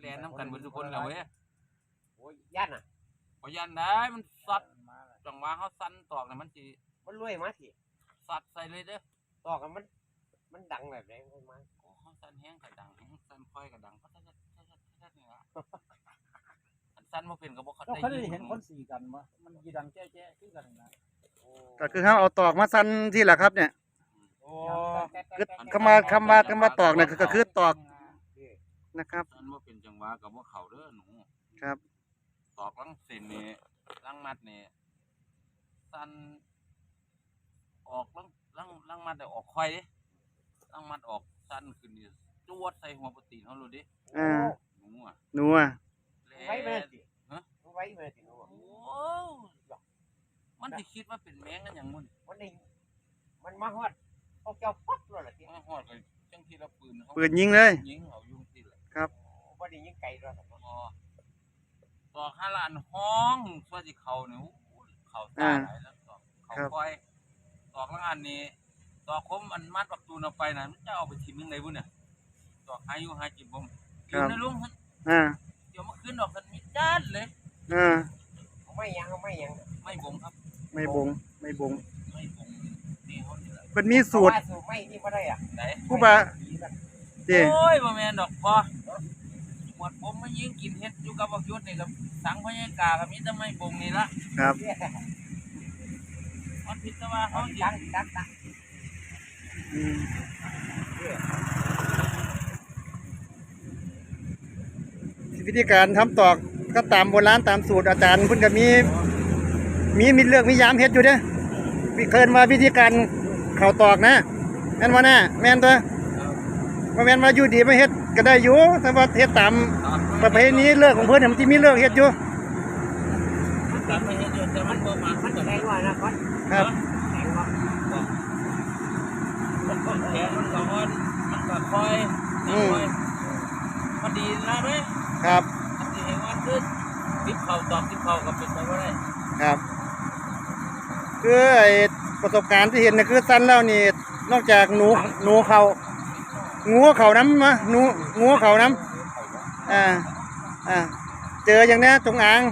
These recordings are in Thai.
แลนน้ำกันเบนทุกคนแล้วเว้ยโอ้ยยันอะพยันได้มันสัดจังหวะเขาสั้นตอกเนี่ยมันสิมันรวยมาสิสัดใส่เลยเด้อต่อกันมัน มันดังแบบไหนมันมาโอ้เขาสั้นแห้งกระดังแห้งสั้นค่อยกระดังก็ทัดทัดทัดทัดทัดนี่ละอันสั้นมาเป็นกระบอกเขาเราได้เคยได้ยินเห็นคนสีกันบ่มันยีดังแจ๊ะๆคือกันนะโอ้ก็คือเขาเอาตอกมาสั้นที่แหละครับเนี่ยโอ้คือคำว่าคำว่าคำว่าตอกเนี่ยก็คือตอก นะครับสั้นมาเป็นจังหวะกับว่าเขาเด้อหนูครับ ตอกลังเส้นนี่ลังมัดนี่สั้นออกลังลังลังมัดได้ออกค่อยเดิลังมัดออกสั้นขึ้นนี่จวดใส่หัวปตีนเขาเลยดิอ่า หนูอะหนูอะไว้มาสิฮะไว้มาสิหนูโอ้มันสิคิดว่าเป็นแมงกันอย่างมึนมันนี่มันมาฮอดพวกเจ้าปั๊บเลยล่ะสิมาฮอดเลยจังที่ละปืนเขาปืนยิงเลยยิงเขายุ่ งที่ละบ่ได้ยิงไก่ด้วยพอต่อห้าล้านห้องส่วนที่เขาเนี่ยเขาตาหลายแล้วต่อเขาคอยตอกละอันนี้ตอกคมมันมัดปักตูนเอาไปน่ะมันจะเอาไปทิ้งยังไงบุ่นเนี่ยตอกหาอยู่หากินผมอยู่ในลุงอ่าเดี๋ยวมาขึ้นดอกกันมีจ้านเลยอ่าเอาไม่ยังเอาไม่ยังไม่บงครับ ไม่บงไม่บงไม่บงนี่เขานี่แหละเพิ่นมีสูตรว่าสูตรไม่นี่บ่ได้อะไหนผู้บาเด้โอ้ยบ่แม่นดอกพอ หมดผมมายิงกินเฮ็ดอยู่กับบักยุทธนี่กับสังพญากาก็มีแต่ไม่บงนี่ละครับมันผิดแต่ว่าเอาเขาสิดังดังดังอืมวิธีการทำตอกก็ตามโบราณตามสูตรอาจารย์เพิ่นก็มี มีมีเลือกมียามเฮ็ดอยู่เด้อวิเคินว่าวิธีการเข้าตอกนะ แม่นบ่น่ะแม่นตัว บ่แม่นว่าอยู่ดีมาเฮ็ดก็ได้อยู่แต่ว่าเฮ็ดตามประเพณีเลิกของเพิ่นน่ะมันสิมีเลิกเฮ็ดอยู่มันกลับไปเฮ็ดอยู่แต่มันบ่มามันก็แรได้งว่านะก่อนครับแรงว่ามันก็แข็งมันก็อ่อนมันก็คอยนี่คอยพอดีนะเด้ครับอันที่เห็นว่าคือติบเข้าตอกติบเข้าก็เป็นไปบ่ได้ครับคือไอ้ประสบการณ์ที่เห็นนะคือสั้นแล้วนี่นอกจากหนูหนูเขา งูเขาน้ำมะหนูงูเขาน้ำอ่าอ่าเจออย่างนี้ยจงอาง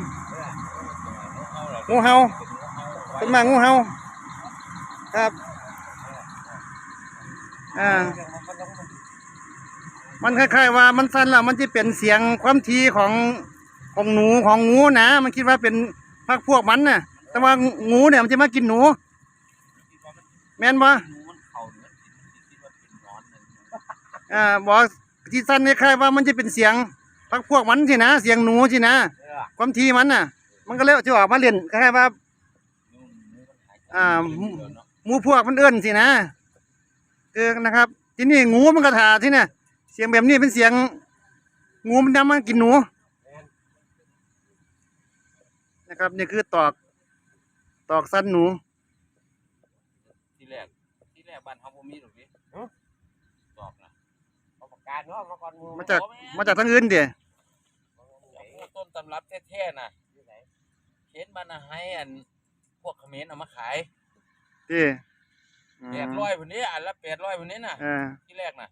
งูเห่าเป็นมางูเห่าครับอ่ามันคล้ายๆว่ามันสั้นแล้วมันจะเป็นเสียงความทีของของหนูของงูนะมันคิดว่าเป็นพักพวกมันน่ะ แต่ว่างูเนี่ยมันจะมากินหนู แม่นบ่ห อ่าบอกที่สั้นคล้ายๆว่ามันจะเป็นเสียงพักพวกมันสินะ เสียงหนูสินะเออความทีมันน่ะ มันก็เลยจะออกมาเล่นคล้ายๆว่าหนูหนูมันหายใจอ่าไม่ได้เนาะหมูพวกมันเอื้อนสินะคือนะครับ ที่นี่งูมันกระถาที่เนี่ยเสียงแบบนี้เป็นเสียง งูมันนำมากินหนูนะครับนี่คือตอกตอกสั้นหนู ที่แรกที่แรกบ้านเฮาบ่มีหรอกดิตอกนะเอา ปากกาเนาะมาก่อนงูมาจากมาจากทางอื่นเดียเอาพวกต้นตำรับแท้ๆน่ะที่ไหนเห็นมันน่ะให้อันพวกเขมรเอามาขายที่แปดร้อยวันนี้อันละแปดร้อยวันนี้น่ะอ่าที่แรกน่ะ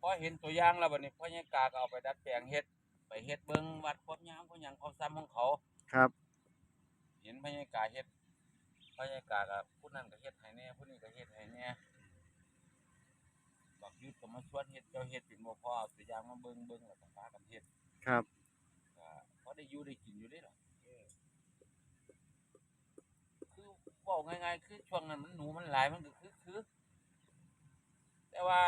พอเห็นตัวอย่างแล้วบัดนี้พ่อยังกาก็เอาไปดัดแปลงเฮ็ดไปเฮ็ดเบิ่งวัดความยาวความหยังความซ้ำของเขา ครับ เห็นพ่อยังกาเฮ็ดพ่อยังกาก็ผู้นั้นก็เฮ็ดให้แน่ผู้นี้ก็เฮ็ดให้แน่ บอกยุทธก็มาชวนเฮ็ดเจ้าเฮ็ดเป็นบ่พอเอาตัวอย่างมาเบิ่งเบิ่งแล้วก็พากันเฮ็ดครับ ก็พอได้อยู่ได้กินอยู่เด้ล่ะเออคือบอกง่ายๆคือช่วงนั้นมันหนูมันหลายมันก็คือคือ แต่ว่า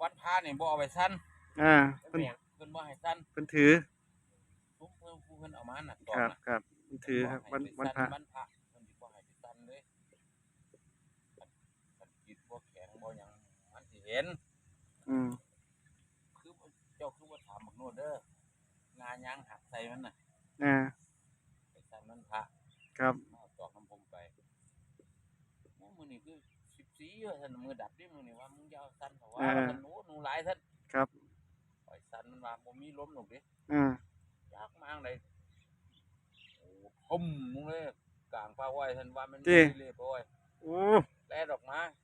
วันพาเนี่ยบ่เอาไปสั้นอ่าเป็นเพิ่นแมงเพิ่นบ่ให้สั้นเพิ่นถือทุกเพิ่นผู้เพิ่นเอามาน่ะตอครับน่ะครับเพิ่นถือครับ วันวันพระวันพระเพิ่นสิบ่ให้ไปสั้นเลยมันจิตบ่แข็งบ่หยังมันสิเห็น อืมคือเจ้าคือว่าถามบักโนดเด้องายางหักใส่มันน่ะอ่าไปสั้นมันพระครับมาเอาตอกน้ำผมไปโอ้มื้อนี้คือ14ว่าซั่นมือดับดิมื้อนี้ว่ามึงอย่าเอาสั้นเพราะว่าว่าซั่นหนูหนูหลายซั่นครับปล่อยสั้นมันว่าบ่มีลมหรอกเด้อ่าอยากมาเลยโอ้พุ่มมึงเลยกลางป่าไว้ท่านว่ามันจริงเลยป่าไว้ โอ้ แล่ดอกมาต้องมา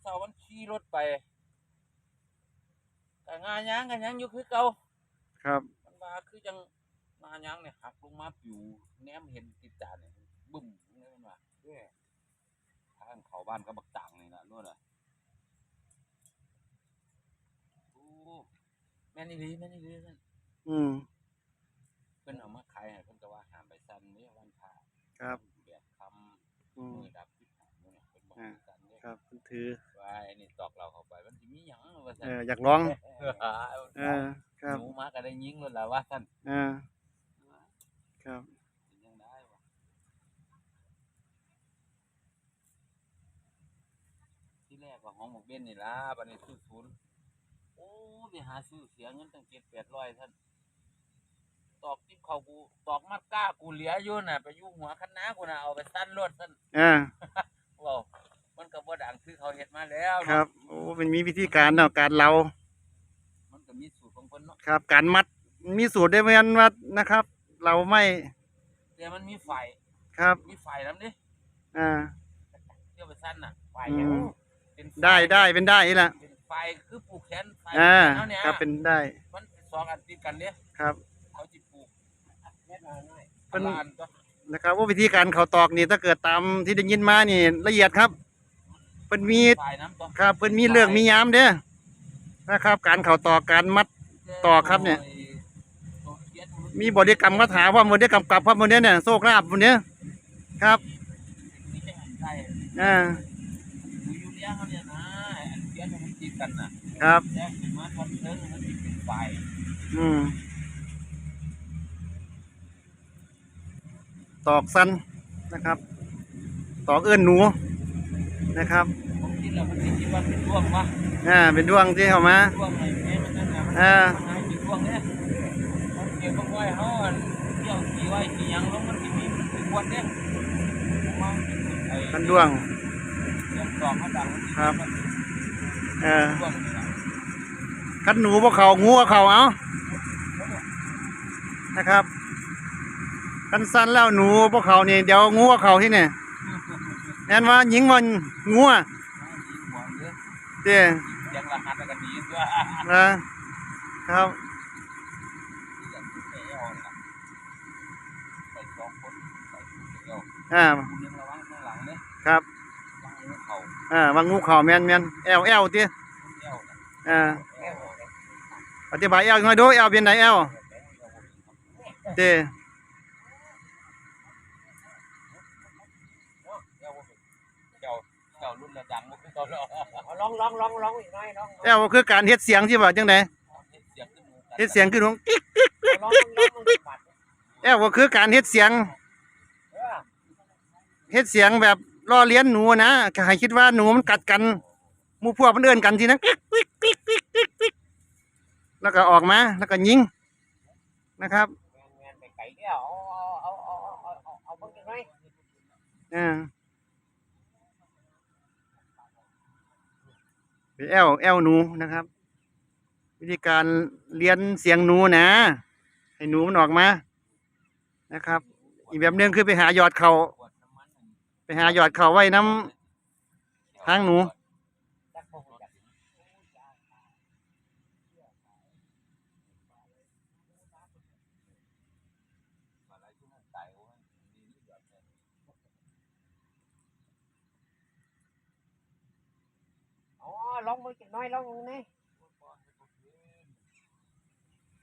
เช้ามันขี่รถไปก็งานหยังกันยังอยู่คือเก่าครับมันว่าคือจังงานหยังเนี่ยหักลงมาปิวแนมเห็นติดจานเนี่ยบึ้มเลยมันว่าเด้ทางเขาบ้านก็บักต่างนี่นะนู่นน่ะโอ้แม่นอีหลีแม่นอีหลีนั่นอืมเพิ่นเอามาขายให้เพิ่นก็ว่าหามไปสั่นนี่วันพระครับแบบคำอืม มือดั ครับเพิ่นถือว่าไอ้นี่ตอกเราเข้าไปมันสิมีหยังว่าเอซั่นออยากร้องเออเออครับหนูมาก็ได้ยิงเลยล่ะว่าซั่นเออครับเป็นยังได้วะที่แรกว่าห้องหมกเบ้นนี่ล่ะบัดนี้ซื้อศูนย์โอ้ไปหาซื้อเสียเงินตั้ง7-800ท่านตอกทิ่เขากูตอกมัดก้ากูเหลืออยู่น่ะ ไปอยู่หัวคณะกูน่ะเอาไปสั้นรถซั่นเออเว้า มันก็บ่ดังคือเขาเฮ็ดมาแล้วครัเนาะบโอ้เป็นมีวิธีการเนาะการเรามันก็มีสูตรของเพิ่นเนาะครับ การมัดมีสูตรได้เหมือนว่านะครับ เราไม่แต่มันมีไฟครับ มีไฟนํดิอ่า เที่ยวไปสั้นน่ะไฟอืหยังมเป็นฟได้ได้เป็นได้อีหละเป็นไฟคือปลูกแขนไฟอ่าเนาะเนี่ยครับเป็นได้มันเป็นสองอันติดกันเด้ครับ เขาสิปลูกเม็ดละน้อยเพิ่น อัละอันก็นะครับว่าวิธีการเขาตอกนี่ถ้าเกิดตามที่ได้ยินมานี่ละเอียดครับ เพิ่นมีไฟน้ำตัวครับเพิ่นมีเรื่องมียามเด้อนะครับ การเขาตอกการมัด ต่อครับเนี่ย มีบริกรรมคาถาว่าบริกรรมกลับว่าบนเนี้ยเนี่ยโชคลาภบนเนี้ยครับที่จะหันได้อ่าดูอยู่เลี้ยงเขาเนี่ยนะอันเลี้ยงมันติดกันน่ะครับแยกเป็นมาทอนเทิงมันสิเป็นไฟอืมตอกสั้นนะครับ ตอกเอื้อนหนู นะครับผมคิดแล้วมันสิคิดว่าเป็นร่วงวะอ่าเป็นดวงที่เข้ามาร่วงไอ้แม่มันนั่นน่ะมันอ่ามันหายเป็นร่วงเนี่ยมันเกี่ยวกับไว้เฮาอันเกี่ยวสีไว้สีหยังลงมันสิมีมันสิควรเนี่ยผมว่าไอ้กันดวงเรื่องตอกเขาดังมันสิครับมันเออร่วงนี่ล่ะคันหนูพวกเขางูกับเขาเอานะครับกันสั้นแล้วหนูพวกเขานี่เดี๋ยวงูกับเขาที่เนี่ย แอนว่าหญิงมันงูอะ ยิงหัวเด้อ เจ้ ยังรหัสแล้วก็หนีด้วย นะครับ ที่อย่างที่เตะเอาน่ะใส่สองคนใส่คู่เดียว อ่า คู่หนึงระวังข้างหลังเนี่ย ครับ วางมือเข่า อ่าวางงูเขาแมนแมนแอลแอลตี คู่เดียวน่ะ อ่า แอวเนี่ย อธิบายแอลหน่อยดูแอลเป็นไหนแอลเต้ าเจ้ารุ่นระดังมันคือเขาแล้วเอาลองลองลองลองอีกหน่อยลองแอลคือการเฮ็ดเสียงที่ว่าจังไดเสียงขึ้นหมู่กันเฮ็ดเสียงคือของกิ๊กลองลองลองลองปัดแอลก็คือการเฮ็ดเสียงเออเฮ็ดเสียงแบบล้อเลียนหนูนะก็ให้คิดว่าหนูมันกัดกันหมู่พวกมันเดินกันทีนั้นกิ๊กกิ๊กกิ๊กกิ๊กกิ๊กกิ๊กแล้วก็ออกมาแล้วก็ยิงนะครับแมนแมนไปไก่เดียวเอาเอาเอาเอาเอาเอาเอาเบิ่งจังหน่อย อ่า หรือแอลแอลหนูนะครับ วิธีการเรียนเสียงหนูนะ ให้หนูมันออกมานะครับ อีกแบบหนึงคือไปหาหยอดเขาไปหาหยอดเขาไว้น้ำทางหนู จักบ่ฮู้จัก อะไรที่มันตายโอ้ยดีนี่แบบเนี่ย อ๋อ ลองเบิ่งจังหน่อยลองเบิ่งนี่